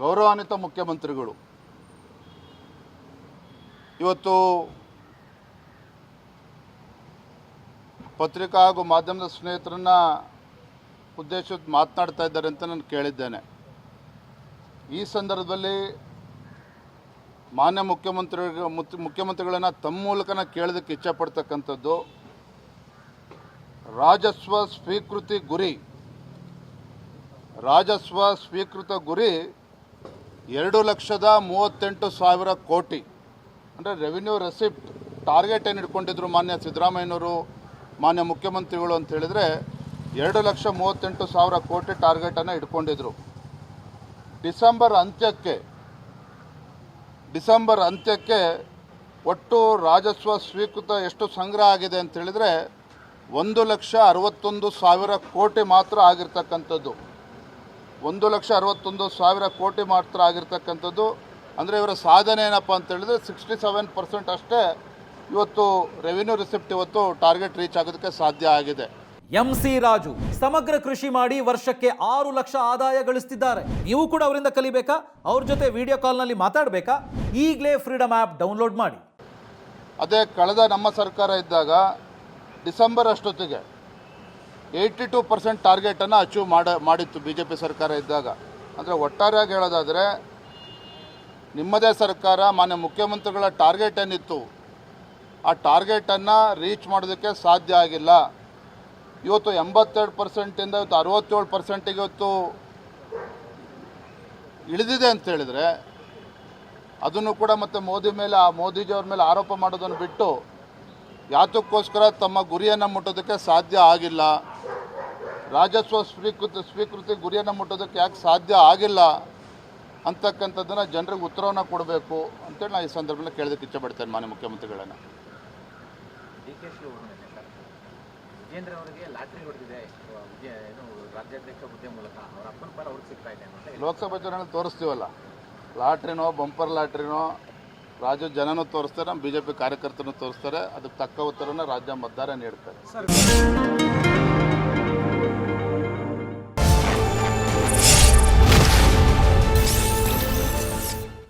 ಗೌರವಾನ್ವಿತ ಮುಖ್ಯಮಂತ್ರಿಗಳು. ಇವತ್ತು ಪತ್ರಿಕಾ ಹಾಗೂ ಮಾಧ್ಯಮದ ಸ್ನೇಹಿತರನ್ನ ಉದ್ದೇಶಿಸಿ ಮಾತನಾಡ್ತಾ ಇದ್ದಾರೆ ಅಂತ ನಾನು ಕೇಳಿದ್ದೇನೆ. ಈ ಸಂದರ್ಭದಲ್ಲಿ ಮಾನ್ಯ ಮುಖ್ಯಮಂತ್ರಿ ಮುಖ್ಯಮಂತ್ರಿಗಳನ್ನ ತಮ್ಮ ಮೂಲಕನ ಕೇಳೋದಕ್ಕೆ ಇಚ್ಛಪಡ್ತಕ್ಕಂಥದ್ದು ರಾಜಸ್ವ ಸ್ವೀಕೃತಿ ಗುರಿ, ರಾಜಸ್ವ ಸ್ವೀಕೃತ ಗುರಿ ಎರಡು ಲಕ್ಷದ ಮೂವತ್ತೆಂಟು ಸಾವಿರ ಕೋಟಿ. ಅಂದರೆ ರೆವಿನ್ಯೂ ರೆಸಿಪ್ಟ್ ಟಾರ್ಗೆಟ್ ಏನು ಇಟ್ಕೊಂಡಿದ್ರು ಮಾನ್ಯ ಸಿದ್ದರಾಮಯ್ಯನವರು, ಮಾನ್ಯ ಮುಖ್ಯಮಂತ್ರಿಗಳು ಅಂತ ಹೇಳಿದರೆ ಎರಡು ಲಕ್ಷ ಮೂವತ್ತೆಂಟು ಸಾವಿರ ಕೋಟಿ ಟಾರ್ಗೆಟನ್ನು ಇಟ್ಕೊಂಡಿದ್ರು. ಡಿಸೆಂಬರ್ ಅಂತ್ಯಕ್ಕೆ ಡಿಸೆಂಬರ್ ಅಂತ್ಯಕ್ಕೆ ಒಟ್ಟು ರಾಜಸ್ವ ಸ್ವೀಕೃತ ಎಷ್ಟು ಸಂಗ್ರಹ ಆಗಿದೆ ಅಂತ ಹೇಳಿದರೆ ಒಂದು ಲಕ್ಷ ಅರವತ್ತೊಂದು ಸಾವಿರ ಕೋಟಿ ಮಾತ್ರ ಆಗಿರ್ತಕ್ಕಂಥದ್ದು. ಒಂದು ಲಕ್ಷ ಅರವತ್ತೊಂದು ಸಾವಿರ ಕೋಟಿ ಮಾತ್ರ ಆಗಿರ್ತಕ್ಕಂಥದ್ದು. ಅಂದರೆ ಇವರ ಸಾಧನೆ ಏನಪ್ಪ ಅಂತ ಹೇಳಿದ್ರೆ ಸಿಕ್ಸ್ಟಿ ಸೆವೆನ್ ಪರ್ಸೆಂಟ್ ಅಷ್ಟೇ ಇವತ್ತು ರೆವಿನ್ಯೂ ರಿಸಿಪ್ಟ್ ಇವತ್ತು ಟಾರ್ಗೆಟ್ ರೀಚ್ ಆಗೋದಕ್ಕೆ ಸಾಧ್ಯ ಆಗಿದೆ. ಎಂ ಸಿ ರಾಜು ಸಮಗ್ರ ಕೃಷಿ ಮಾಡಿ ವರ್ಷಕ್ಕೆ ಆರು ಲಕ್ಷ ಆದಾಯ ಗಳಿಸ್ತಿದ್ದಾರೆ. ನೀವು ಕೂಡ ಅವರಿಂದ ಕಲಿಬೇಕಾ? ಅವ್ರ ಜೊತೆ ವಿಡಿಯೋ ಕಾಲ್ನಲ್ಲಿ ಮಾತಾಡಬೇಕಾ? ಈಗಲೇ ಫ್ರೀಡಮ್ ಆ್ಯಪ್ ಡೌನ್ಲೋಡ್ ಮಾಡಿ. ಅದೇ ಕಳೆದ ನಮ್ಮ ಸರ್ಕಾರ ಇದ್ದಾಗ ಡಿಸೆಂಬರ್ ಅಷ್ಟೊತ್ತಿಗೆ ಏಯ್ಟಿ ಟು ಪರ್ಸೆಂಟ್ ಟಾರ್ಗೆಟನ್ನು ಅಚೀವ್ ಮಾಡ, ಮಾಡಿತ್ತು ಬಿ ಜೆ ಪಿ ಸರ್ಕಾರ ಇದ್ದಾಗ. ಅಂದರೆ ಒಟ್ಟಾರೆಯಾಗಿ ಹೇಳೋದಾದರೆ, ನಿಮ್ಮದೇ ಸರ್ಕಾರ, ಮಾನ್ಯ ಮುಖ್ಯಮಂತ್ರಿಗಳ ಟಾರ್ಗೆಟ್ ಏನಿತ್ತು, ಆ ಟಾರ್ಗೆಟನ್ನು ರೀಚ್ ಮಾಡೋದಕ್ಕೆ ಸಾಧ್ಯ ಆಗಿಲ್ಲ. ಇವತ್ತು ಎಂಬತ್ತೆರಡು ಪರ್ಸೆಂಟಿಂದ ಇವತ್ತು ಅರವತ್ತೇಳು ಪರ್ಸೆಂಟಿಗೆ ಇವತ್ತು ಇಳಿದಿದೆ ಅಂತ ಹೇಳಿದರೆ, ಅದನ್ನು ಕೂಡ ಮತ್ತೆ ಮೋದಿ ಮೇಲೆ, ಆ ಮೋದಿಜಿಯವ್ರ ಮೇಲೆ ಆರೋಪ ಮಾಡೋದನ್ನು ಬಿಟ್ಟು, ಯಾತಕ್ಕೋಸ್ಕರ ತಮ್ಮ ಗುರಿಯನ್ನು ಮುಟ್ಟೋದಕ್ಕೆ ಸಾಧ್ಯ ಆಗಿಲ್ಲ. ರಾಜಸ್ವ ಸ್ವೀಕೃತ ಸ್ವೀಕೃತಿ ಗುರಿಯನ್ನು ಮುಟ್ಟೋದಕ್ಕೆ ಯಾಕೆ ಸಾಧ್ಯ ಆಗಿಲ್ಲ ಅಂತಕ್ಕಂಥದ್ದನ್ನು ಜನರಿಗೆ ಉತ್ತರವನ್ನು ಕೊಡಬೇಕು ಅಂತೇಳಿ ನಾನು ಈ ಸಂದರ್ಭದಲ್ಲಿ ಕೇಳೋದಕ್ಕೆ ಇಚ್ಛೆಪಡ್ತೇನೆ ಮಾನ್ಯ ಮುಖ್ಯಮಂತ್ರಿಗಳನ್ನ. ಲೋಕಸಭಾ ಚುನಾವಣೆ ತೋರಿಸ್ತೀವಲ್ಲ ಲಾಟ್ರಿನೋ ಬಂಪರ್ ಲಾಟ್ರಿನೋ ರಾಜ್ಯ ಜನನೂ ತೋರಿಸ್ತಾರೆ ಬಿ ಜೆ ಪಿ ಕಾರ್ಯಕರ್ತರನ್ನು ತೋರಿಸ್ತಾರೆ ಅದಕ್ಕೆ ತಕ್ಕ ಉತ್ತರನ ರಾಜ್ಯ ಮತದಾರ ನೀಡ್ತಾರೆ.